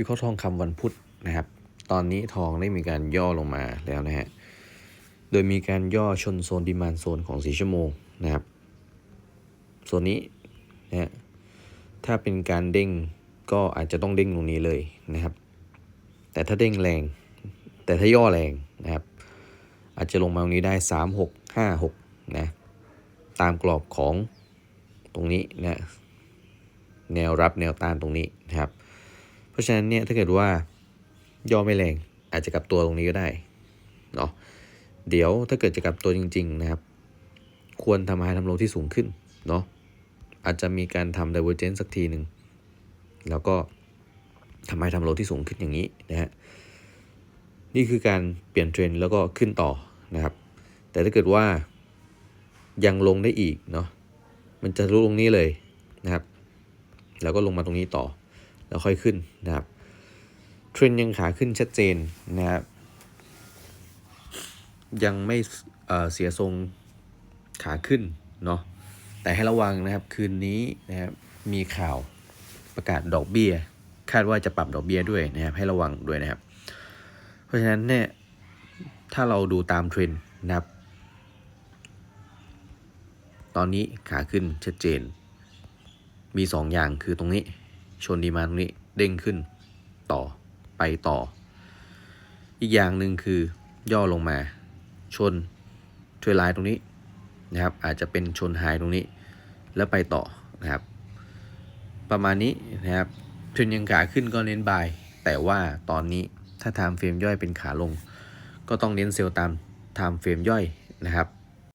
วิเคราะห์ทองคำวันพุธนะครับ ตอนนี้ทองได้มีการย่อลงมาแล้วนะฮะ โดยมีการย่อชนโซนดีมานโซนของสีชั่วโมงนะครับ โซนนี้นะฮะ ถ้าเป็นการเด้งก็อาจจะต้องเด้งตรงนี้เลยนะครับ แต่ถ้าเด้งแรง แต่ถ้าย่อแรงนะครับ อาจจะลงมาตรงนี้ได้ 3 6 5 6นะ ตามกรอบของตรงนี้นะ แนวรับแนวต้านตรงนี้นะครับ ราะฉะนั้นเนี่ยถ้าเกิดว่าย่อไม่แรงอาจจะกลับตัวตรงนี้ก็ได้เนาะเดี๋ยวถ้าเกิดจะกลับตัวจริง ๆ นะครับ ควรทำไฮทำโลที่สูงขึ้นเนาะอาจจะมีการทำ divergence สักทีหนึ่งแล้วก็ทำให้ทำโลที่สูงขึ้นอย่างนี้นะฮะนี่คือการเปลี่ยนเทรนด์แล้วก็ขึ้นต่อนะครับ แต่ถ้าเกิดว่ายังลงได้อีกเนาะมันจะรู้ลงนี้เลยนะครับ แล้วก็ลงมาตรงนี้ต่อ แล้วค่อยขึ้นนะครับเทรนยังขาขึ้นชัดเจนนะครับยังไม่เสียทรงขาขึ้นเนาะแต่ให้ระวังนะครับคืนนี้นะครับมีข่าวประกาศดอกเบี้ย คาดว่าจะปรับดอกเบี้ยด้วยนะครับให้ระวังด้วยนะครับ เพราะฉะนั้นเนี่ยถ้าเราดูตามเทรนนะครับ ตอนนี้ขาขึ้นชัดเจน มี 2ออย่างคือตรงนี้ ชนดีมาตรงนี้เด้งขึ้น ต่อไปต่อ อีกอย่างหนึ่งคือย่อลงมา ชนเทรลไลน์ตรงนี้นะครับ อาจจะเป็นชนไฮตรงนี้ แล้วไปต่อนะครับ ประมาณนี้นะครับเทรนยังขาขึ้นก็เน้นบาย แต่ว่าตอนนี้ถ้าไทม์เฟรมย่อยเป็นขาลง ก็ต้องเน้นเซลล์ตามไทม์เฟรมย่อยนะครับ